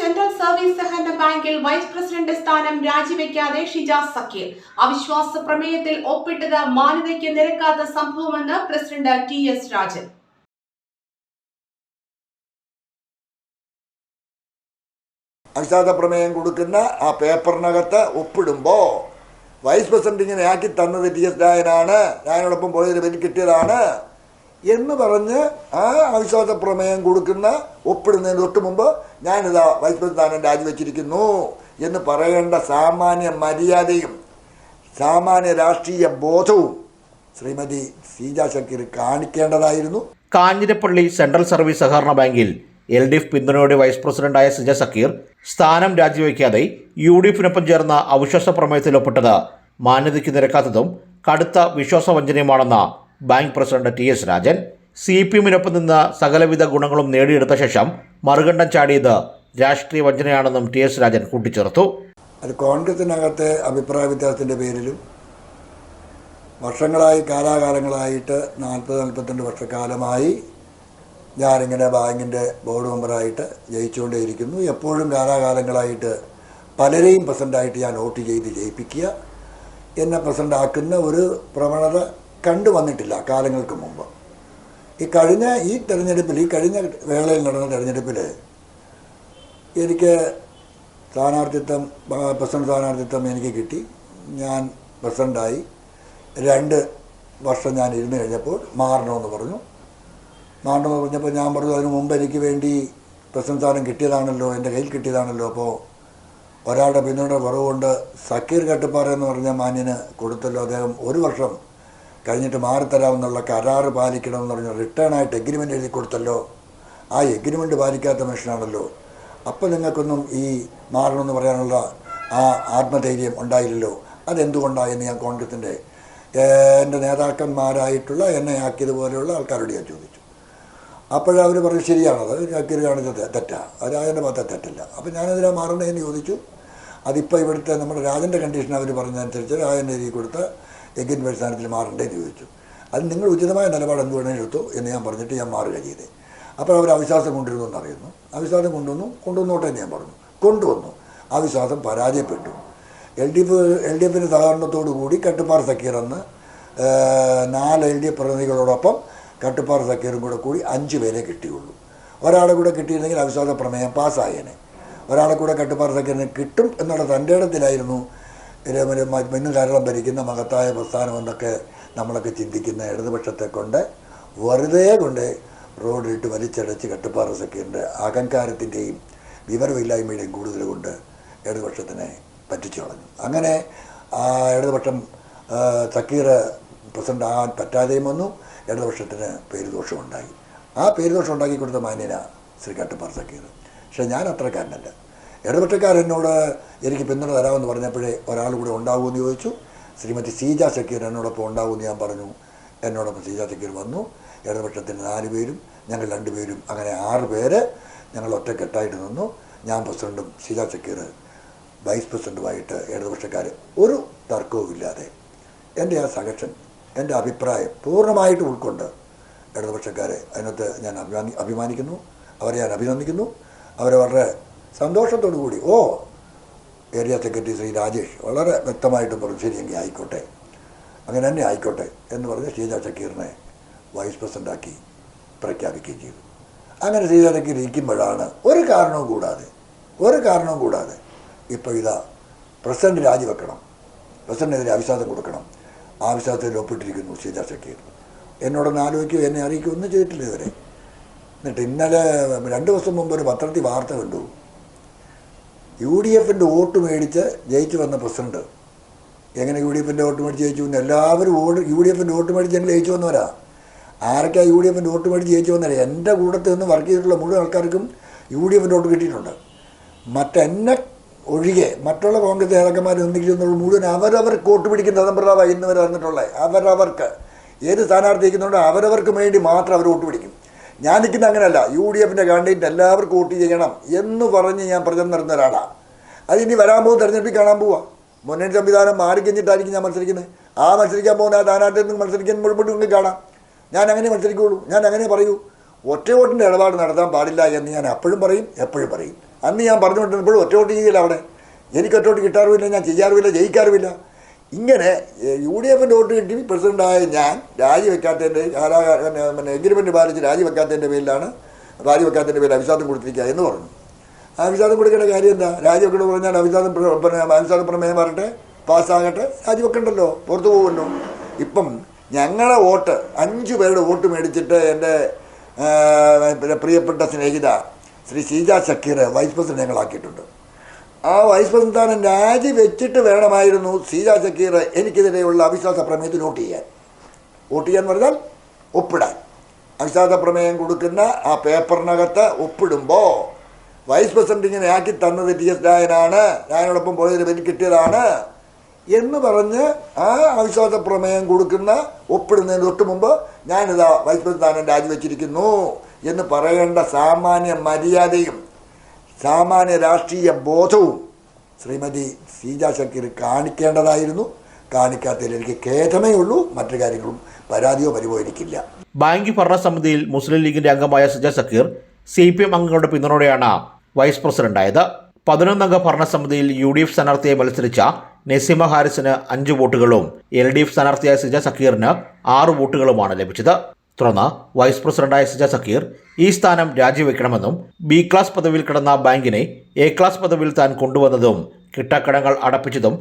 Central service സഹകരണ ബാങ്കിൽ vice president സ്ഥാനം രാജിവെക്കാതെ ഷിജാസ് സക്കീർ. അവിശ്വാസ പ്രമേയത്തിൽ ഒപ്പിട്ടത് മാന്യതയ്ക്ക് നിരക്കാത്ത സംഭവമെന്ന് പ്രസിഡന്റ് ടി എസ് രാജൻ. അവിശ്വാസ പ്രമേയം കൊടുക്കുന്ന ആ പേപ്പറിനകത്ത് ഒപ്പിടുമ്പോൾ വൈസ് പ്രസിഡന്റ് ഇങ്ങനെ ആക്കി തന്നത് ടി എസ് രാജനാണ്. രാജനോടൊപ്പം പോയതിന് പേര് കിട്ടിയതാണ്. എന്ന് പറഞ്ഞ് ആ അവിശ്വാസ പ്രമേയം കൊടുക്കുന്ന ഒപ്പിടുന്നതിന് തൊട്ട് മുമ്പ് ഞാനിതാ വൈസ് പ്രസിഡന്റ് സ്ഥാനം രാജിവെച്ചിരിക്കുന്നു എന്ന് പറയേണ്ട സാമാന്യ മര്യാദയും സാമാന്യ രാഷ്ട്രീയ ബോധവും ശ്രീമതി സീജ കാണിക്കേണ്ടതായിരുന്നു. കാഞ്ഞിരപ്പള്ളി സെൻട്രൽ സർവീസ് സഹകരണ ബാങ്കിൽ എൽ ഡി എഫ് പിന്തുണയോടെ വൈസ് പ്രസിഡന്റായ സിജ സക്കീർ സ്ഥാനം രാജിവെക്കാതെ യു ഡി എഫിനൊപ്പം ചേർന്ന അവിശ്വാസ പ്രമേയത്തിൽ ഒപ്പിട്ടത് മാന്യതയ്ക്ക് നിരക്കാത്തതും കടുത്ത വിശ്വാസവഞ്ചനയുമാണെന്ന് bank president T S Rajan C P എമ്മിനൊപ്പം നിന്ന് സകലവിധ ഗുണങ്ങളും നേടിയെടുത്ത ശേഷം മറുകണ്ഠം ചാടിയത് രാഷ്ട്രീയ വഞ്ചനയാണെന്നും ടി എസ് രാജൻ കൂട്ടിച്ചേർത്തു. അത് കോൺഗ്രസിനകത്തെ അഭിപ്രായ വ്യത്യാസത്തിന്റെ പേരിലും വർഷങ്ങളായി കാലാകാലങ്ങളായിട്ട് നാൽപ്പത് നാൽപ്പത്തിരണ്ട് വർഷക്കാലമായി ഞാനിങ്ങനെ ബാങ്കിന്റെ ബോർഡ് മെമ്പറായിട്ട് ജയിച്ചുകൊണ്ടേയിരിക്കുന്നു. എപ്പോഴും കാലാകാലങ്ങളായിട്ട് പലരെയും പ്രസിഡന്റായിട്ട് ഞാൻ വോട്ട് ചെയ്ത് ജയിപ്പിക്കുക എന്നെ പ്രസിഡന്റ് ആക്കുന്ന ഒരു പ്രവണത കണ്ടുവന്നിട്ടില്ല കാലങ്ങൾക്ക് മുമ്പ്. ഈ കഴിഞ്ഞ ഈ തെരഞ്ഞെടുപ്പിൽ ഈ കഴിഞ്ഞ വേളയിൽ നടന്ന തെരഞ്ഞെടുപ്പിൽ എനിക്ക് സ്ഥാനാർത്ഥിത്വം പ്രസിഡന്റ് സ്ഥാനാർത്ഥിത്വം എനിക്ക് കിട്ടി. ഞാൻ പ്രസിഡന്റായി രണ്ട് വർഷം ഞാൻ ഇരുന്ന് കഴിഞ്ഞപ്പോൾ മാറണമെന്ന് പറഞ്ഞു. മാറണമെന്ന് പറഞ്ഞപ്പോൾ ഞാൻ പറഞ്ഞു അതിന് മുമ്പ് എനിക്ക് വേണ്ടി പ്രസിഡന്റ് സ്ഥാനം കിട്ടിയതാണല്ലോ എന്റെ കയ്യിൽ കിട്ടിയതാണല്ലോ. അപ്പോൾ ഒരാളുടെ പിന്തുണ കുറവുകൊണ്ട് സക്കീർ കട്ടുപ്പാറ എന്ന് പറഞ്ഞ മാന്യന് കൊടുത്തല്ലോ അദ്ദേഹം ഒരു വർഷം കഴിഞ്ഞിട്ട് മാറിത്തരാമെന്നുള്ള കരാറ് പാലിക്കണമെന്ന് പറഞ്ഞു റിട്ടേൺ ആയിട്ട് എഗ്രിമെന്റ് എഴുതി കൊടുത്തല്ലോ. ആ എഗ്രിമെന്റ് പാലിക്കാത്ത മനുഷ്യനാണല്ലോ. അപ്പോൾ നിങ്ങൾക്കൊന്നും ഈ മാറണമെന്ന് പറയാനുള്ള ആ ആത്മധൈര്യം ഉണ്ടായില്ലല്ലോ. അതെന്തുകൊണ്ടായെന്ന് ഞാൻ കോൺഗ്രസിന്റെ എന്റെ നേതാക്കന്മാരായിട്ടുള്ള എന്നെ ആക്കിയതുപോലെയുള്ള ആൾക്കാരോട് ഞാൻ ചോദിച്ചു. അപ്പോഴവർ പറഞ്ഞു ശരിയാണത് ചക്കീർ കാണിച്ചത് തെറ്റാ. അത് രാജന്റെ ഭാഗത്ത് തെറ്റല്ല. അപ്പോൾ ഞാനതിനാ മാറണേന്ന് ചോദിച്ചു? അതിപ്പോൾ ഇവിടുത്തെ നമ്മുടെ രാജന്റെ കണ്ടീഷൻ അവർ പറഞ്ഞതനുസരിച്ച് രാജന്റെ എഴുതി കൊടുത്ത് എഗിൻ സ്ഥാനത്തിൽ മാറണ്ടേന്ന് ചോദിച്ചു. അത് നിങ്ങൾ ഉചിതമായ നിലപാട് എന്ത് വേണമെങ്കിലും എടുത്തു എന്ന് ഞാൻ പറഞ്ഞിട്ട് ഞാൻ മാറുക ചെയ്തേ. അപ്പോൾ അവർ അവിശ്വാസം കൊണ്ടിരുന്നു എന്നറിയുന്നു അവിശ്വാസം കൊണ്ടുവന്നു കൊണ്ടുവന്നോട്ടെ എന്ന് ഞാൻ പറഞ്ഞു. കൊണ്ടുവന്നു. അവിശ്വാസം പരാജയപ്പെട്ടു. L D F L D എഫിന്റെ സഹകരണത്തോടു കൂടി കട്ടുപ്പാറ ഏഹ്, നാല് എൽ ഡി എഫ് പ്രതിനിധികളോടൊപ്പം കട്ടുപ്പാറ സക്കീറും കൂടെ കൂടി അഞ്ച് പേരെ കിട്ടിയുള്ളൂ. ഒരാളെ കൂടെ കിട്ടിയിരുന്നെങ്കിൽ അവിശ്വാസ പ്രമേയം പാസ്സായേനെ. ഒരാളെ കൂടെ കട്ടുപ്പാറ സക്കീറിന് കിട്ടും എന്നുള്ള തന്റെ ഇടത്തിലായിരുന്നു ഇന്ന് കേരളം ഭരിക്കുന്ന മഹത്തായ പ്രസ്ഥാനം എന്നൊക്കെ നമ്മളൊക്കെ ചിന്തിക്കുന്ന ഇടതുപക്ഷത്തെ കൊണ്ട് വെറുതെ കൊണ്ട് റോഡിട്ട് വലിച്ചടച്ച് കട്ടുപ്പാറ സെക്കൻഡ് അഹങ്കാരത്തിന്റെയും വിവരമില്ലായ്മയുടെയും കൂടുതൽ കൊണ്ട് ഇടതുപക്ഷത്തിനെ പറ്റിച്ചു കളഞ്ഞു. അങ്ങനെ ഇടതുപക്ഷം സക്കീർ പ്രസിഡന്റ് ആകാൻ പറ്റാതെയും വന്നു. ഇടതുപക്ഷത്തിന് പേരുദോഷമുണ്ടായി. ആ പേരുദോഷം ഉണ്ടാക്കി കൊടുത്ത മാന്യന ശ്രീ കട്ടുപ്പാറ സക്കീർ. പക്ഷേ ഞാൻ അത്രക്കാരനല്ല. ഇടതുപക്ഷക്കാരെന്നോട് എനിക്ക് പിന്തുണ തരാമെന്ന് പറഞ്ഞപ്പോഴേ ഒരാൾ കൂടെ ഉണ്ടാവുമെന്ന് ചോദിച്ചു. ശ്രീമതി സീജ സക്കീർ എന്നോടൊപ്പം ഉണ്ടാവുമെന്ന് ഞാൻ പറഞ്ഞു. എന്നോടൊപ്പം സീജ സക്കീർ വന്നു. ഇടതുപക്ഷത്തിന് നാല് പേരും ഞങ്ങൾ രണ്ടുപേരും അങ്ങനെ ആറ് പേര് ഞങ്ങൾ ഒറ്റക്കെട്ടായിട്ട് നിന്നു. ഞാൻ പ്രസിഡന്റും സീജ സക്കീർ വൈസ് പ്രസിഡന്റുമായിട്ട് ഇടതുപക്ഷക്കാർ ഒരു തർക്കവുമില്ലാതെ എന്റെ ആ സഹക്ഷൻ എന്റെ അഭിപ്രായം പൂർണമായിട്ട് ഉൾക്കൊണ്ട് ഇടതുപക്ഷക്കാരെ അതിനകത്ത് ഞാൻ അഭിമാനി അഭിമാനിക്കുന്നു. അവരെ ഞാൻ അഭിനന്ദിക്കുന്നു. അവരെ വളരെ സന്തോഷത്തോടു കൂടി. ഓ ഏരിയ സെക്രട്ടറി ശ്രീ രാജേഷ് വളരെ വ്യക്തമായിട്ട് പറഞ്ഞു ശരിയെങ്കിൽ ആയിക്കോട്ടെ. അങ്ങനെ തന്നെ ആയിക്കോട്ടെ എന്ന് പറഞ്ഞ് ശ്രീജ ഷക്കീറിനെ വൈസ് പ്രസിഡന്റാക്കി പ്രഖ്യാപിക്കുകയും ചെയ്തു. അങ്ങനെ ശ്രീജ ഷക്കീർ ഇരിക്കുമ്പോഴാണ് ഒരു കാരണവും കൂടാതെ ഒരു കാരണവും കൂടാതെ ഇപ്പോൾ ഇതാ പ്രസിഡന്റ് രാജിവെക്കണം. പ്രസിഡന്റിനെതിരെ അവിശ്വാസം കൊടുക്കണം. ആ വിശ്വാസത്തിൽ ഒപ്പിട്ടിരിക്കുന്നു ശ്രീജ ഷക്കീർ. എന്നോടൊന്ന് ആലോചിക്കുകയോ എന്നെ അറിയിക്കുകയോ ഒന്നും ചെയ്തിട്ടില്ല ഇവരെ എന്നിട്ട് ഇന്നലെ രണ്ട് ദിവസം മുമ്പ് ഒരു പത്രത്തിൽ വാർത്ത കണ്ടു. യു ഡി എഫിന്റെ വോട്ട് മേടിച്ച് ജയിച്ചു വന്ന പ്രസിഡന്റ്. എങ്ങനെ യു ഡി എഫിന്റെ വോട്ട് മേടിച്ച് ജയിച്ചു? വന്നു എല്ലാവരും വോട്ട് യു ഡി എഫിന്റെ വോട്ട് മേടിച്ച് ഞങ്ങൾ ജയിച്ചു വന്നവരാ. ആരൊക്കെ യു ഡി എഫിന്റെ വോട്ട് മേടിച്ച് ജയിച്ചു വന്നവരെ എന്റെ കൂട്ടത്തിൽ നിന്ന് വർക്ക് ചെയ്തിട്ടുള്ള മുഴുവൻ ആൾക്കാർക്കും യു ഡി എഫിന്റെ വോട്ട് കിട്ടിയിട്ടുണ്ട്. മറ്റെന്നെ ഒഴികെ മറ്റുള്ള കോൺഗ്രസ് നേതാക്കന്മാർ ഒന്നിക്കുന്നുള്ള മുഴുവൻ അവരവർക്ക് വോട്ട് പിടിക്കുന്ന സമ്പ്രദായം ഇന്ന് വന്നിട്ടുള്ളത്. അവരവർക്ക് ഏത് സ്ഥാനാർത്ഥി ഇരിക്കുന്നുണ്ടോ അവരവർക്ക് വേണ്ടി മാത്രം അവർ വോട്ട് പിടിക്കും. ഞാൻ നിൽക്കുന്ന അങ്ങനെയല്ല. യു ഡി എഫിന്റെ കാൻഡിഡേറ്റ് എല്ലാവർക്കും വോട്ട് ചെയ്യണം എന്ന് പറഞ്ഞ് ഞാൻ പ്രചരണം നടന്ന ഒരാളാണ് അതിനി വരാൻ പോകുന്ന തെരഞ്ഞെടുപ്പിൽ കാണാൻ പോവാ. മുന്നണി സംവിധാനം മാറി കഴിഞ്ഞിട്ടായിരിക്കും ഞാൻ മത്സരിക്കുന്നത്. ആ മത്സരിക്കാൻ പോകുന്ന ആ സ്ഥാനാർത്ഥിയിൽ നിന്ന് മത്സരിക്കാൻ മുഴുവൻ നിങ്ങൾക്ക് കാണാം. ഞാൻ അങ്ങനെ മത്സരിക്കുകയുള്ളൂ ഞാൻ അങ്ങനെ പറയൂ. ഒറ്റ വോട്ടിന്റെ ഇടപാട് നടത്താൻ പാടില്ല എന്ന് ഞാൻ അപ്പോഴും പറയും എപ്പോഴും പറയും. അന്ന് ഞാൻ പറഞ്ഞുകൊണ്ടിരുന്നപ്പോഴും ഒറ്റ വോട്ട് ചെയ്യില്ല അവിടെ. എനിക്ക് ഒറ്റ വോട്ട് കിട്ടാറുമില്ല ഞാൻ ചെയ്യാറുമില്ല ജയിക്കാറുമില്ല. ഇങ്ങനെ യു ഡി എഫിന്റെ വോട്ട് കിട്ടി പ്രസിഡന്റായ ഞാൻ രാജിവെക്കാത്തതിന്റെ പിന്നെ എഗ്രിമെന്റ് പാലിച്ച് രാജിവെക്കാത്തതിന്റെ പേരിലാണ് രാജിവെക്കാത്തതിന്റെ പേരിൽ അഭിസാദം കൊടുത്തിരിക്കുക എന്ന് പറഞ്ഞു. ആ അഭിസാദം കൊടുക്കേണ്ട കാര്യം എന്താ? രാജിവെക്കണമെന്ന് പറഞ്ഞാൽ അഭിസാദം പിന്നെ അഭിസാദം പ്രമേയം വരട്ടെ പാസ്സാകട്ടെ രാജിവെക്കണ്ടല്ലോ പുറത്തു പോകുമല്ലോ. ഇപ്പം ഞങ്ങളെ വോട്ട് അഞ്ച് പേരുടെ വോട്ട് മേടിച്ചിട്ട് എന്റെ പ്രിയപ്പെട്ട സ്നേഹിത ശ്രീ ഷീജ ഷക്കീർ വൈസ് പ്രസിഡന്റ് ഞങ്ങളാക്കിയിട്ടുണ്ട്. ആ വൈസ് പ്രസിഡന്റ് സ്ഥാനം രാജി വെച്ചിട്ട് വേണമായിരുന്നു സീജ ചക്കീർ എനിക്കെതിരെയുള്ള അവിശ്വാസ പ്രമേയത്തിൽ വോട്ട് ചെയ്യാൻ. വോട്ട് ചെയ്യാൻ പറഞ്ഞാൽ ഒപ്പിടാൻ. അവിശ്വാസ പ്രമേയം കൊടുക്കുന്ന ആ പേപ്പറിനകത്ത് ഒപ്പിടുമ്പോൾ വൈസ് പ്രസിഡന്റ് ഇങ്ങനെ ആക്കി തന്നത് ടി എസ് രായനാണ് രായനോടൊപ്പം പോയതിന് പേര് കിട്ടിയതാണ് എന്ന് പറഞ്ഞ് ആ അവിശ്വാസ പ്രമേയം കൊടുക്കുന്ന ഒപ്പിടുന്നതിന് തൊട്ട് മുമ്പ് ഞാനിതാ വൈസ് പ്രസിഡന്റ് രാജിവെച്ചിരിക്കുന്നു എന്ന് പറയേണ്ട സാമാന്യ മര്യാദയും സാമാന്യ രാഷ്ട്രീയ ബോധവും ശ്രീമതി സീജ കാണിക്കേണ്ടതായിരുന്നു. കാണിക്കാത്തതിൽ എനിക്ക് ഖേദമേ ഉള്ളൂ. മറ്റു കാര്യങ്ങളും പരാതിയോ പരിവോ എനിക്കില്ല. ബാങ്ക് ഭരണസമിതിയിൽ മുസ്ലിം ലീഗിന്റെ അംഗമായ Saja Sakeer C P M അംഗങ്ങളുടെ പിന്തുണയോടെയാണ് വൈസ് പ്രസിഡന്റായത്. പതിനൊന്നംഗ ഭരണസമിതിയിൽ യു ഡി എഫ് സ്ഥാനാർത്ഥിയെ മത്സരിച്ച നസീമ ഹാരിസിന് അഞ്ച് വോട്ടുകളും എൽ ഡി എഫ് സ്ഥാനാർത്ഥിയായ സിജ സക്കീറിന് ആറ് വോട്ടുകളുമാണ് ലഭിച്ചത്. തുടർന്ന് വൈസ് പ്രസിഡന്റായ സിജ സക്കീർ ഈ സ്ഥാനം രാജിവെക്കണമെന്നും ബി ക്ലാസ് പദവിയിൽ കിടന്ന ബാങ്കിനെ എ ക്ലാസ് പദവിയിൽ താൻ കൊണ്ടുവന്നതും കിട്ടക്കടങ്ങൾ അടപ്പിച്ചതും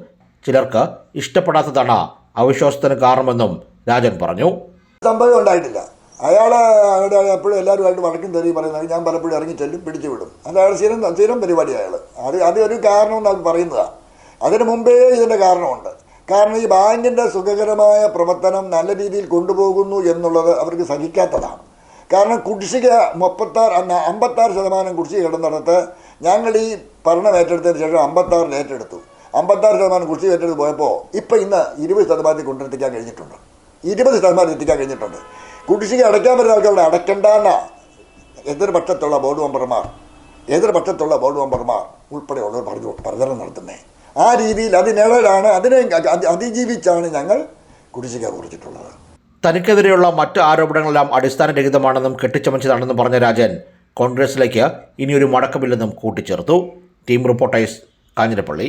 ചിലർക്ക് ഇഷ്ടപ്പെടാത്തതാണ് അവിശ്വാസത്തിന് കാരണമെന്നും രാജൻ പറഞ്ഞു. സംഭവം ഉണ്ടായിട്ടില്ല. അയാൾ അവിടെ എപ്പോഴും എല്ലാവരുമായിട്ട് വടക്കും തെറി പറയുന്നത് ഞാൻ പലപ്പോഴും ഇറങ്ങി ചെല്ലും പിടിച്ചു വിടും. അത് അയാൾ സ്ഥിരം സ്ഥിരം പരിപാടി അയാൾ അത് അത് ഒരു കാരണം എന്നാണ് പറയുന്നതാണ് അതിന് മുമ്പേ ഇതിന്റെ കാരണമുണ്ട്. കാരണം ഈ ബാങ്കിന്റെ സുഖകരമായ പ്രവർത്തനം നല്ല രീതിയിൽ കൊണ്ടുപോകുന്നു എന്നുള്ളത് അവർക്ക് സഹിക്കാത്തതാണ്. കാരണം കുടിശ്ശിക മുപ്പത്താറ് അമ്പത്താറ് ശതമാനം കുടിശ്ശിക കിടന്നിടത്ത് ഞങ്ങൾ ഈ ഭരണം ഏറ്റെടുത്തതിന് ശേഷം അമ്പത്താറിൽ ഏറ്റെടുത്തു. അമ്പത്താറ് ശതമാനം കുടിശ്ശിക ഏറ്റെടുത്ത് പോയപ്പോൾ ഇപ്പോൾ ഇന്ന് ഇരുപത് ശതമാനത്തിൽ കൊണ്ടെത്തിക്കാൻ കഴിഞ്ഞിട്ടുണ്ട്. ഇരുപത് ശതമാനം എത്തിക്കാൻ കഴിഞ്ഞിട്ടുണ്ട്. കുടിശ്ശിക അടയ്ക്കാൻ പറ്റുന്ന ആൾക്കാരുടെ അടയ്ക്കണ്ടെന്ന എതിർപക്ഷത്തുള്ള ബോർഡ് മെമ്പർമാർ എതിർപക്ഷത്തുള്ള ബോർഡ് മെമ്പർമാർ ഉൾപ്പെടെയുള്ളവർ പറഞ്ഞു പ്രചരണം നടത്തുന്നത് ആ രീതിയിൽ അതിനിഴലാണ് അതിനെ അതിജീവിച്ചാണ് ഞങ്ങൾ കുടിശ്ശിക കുറിച്ചിട്ടുള്ളത് തനിക്കെതിരെയുള്ള മറ്റ് ആരോപണങ്ങളെല്ലാം അടിസ്ഥാനരഹിതമാണെന്നും കെട്ടിച്ചമച്ചതാണെന്നും പറഞ്ഞ രാജൻ കോൺഗ്രസിലേക്ക് ഇനിയൊരു മടക്കമില്ലെന്നും കൂട്ടിച്ചേർത്തു. Team reporters Kanjirappally.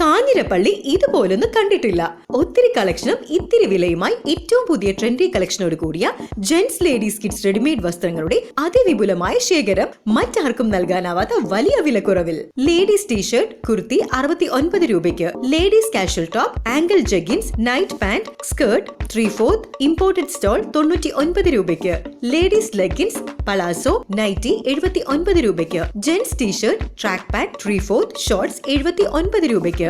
കാഞ്ഞിരപ്പള്ളി ഇതുപോലൊന്നും കണ്ടിട്ടില്ല. ഒത്തിരി കളക്ഷനും ഇത്തിരി വിലയുമായി ഏറ്റവും പുതിയ ട്രെൻഡി കളക്ഷനോട് കൂടിയ ജെന്റ്സ് ലേഡീസ് കിഡ്സ് റെഡിമെയ്ഡ് വസ്ത്രങ്ങളുടെ അതിവിപുലമായ ശേഖരം മറ്റാർക്കും നൽകാനാവാത്ത വലിയ വിലക്കുറവിൽ. ലേഡീസ് ടീഷർട്ട് കുർത്തി അറുപത്തി ഒൻപത് രൂപയ്ക്ക്. Ladies casual top ankle jeggings night pant skirt three fourth imported stole തൊണ്ണൂറ്റി ഒൻപത് രൂപയ്ക്ക്. ലേഡീസ് ലെഗിൻസ് പലാസോ നൈറ്റി എഴുപത്തി ഒൻപത് രൂപയ്ക്ക്. Gents T shirt track pant three fourth shorts എഴുപത്തി ഒൻപത് രൂപയ്ക്ക്.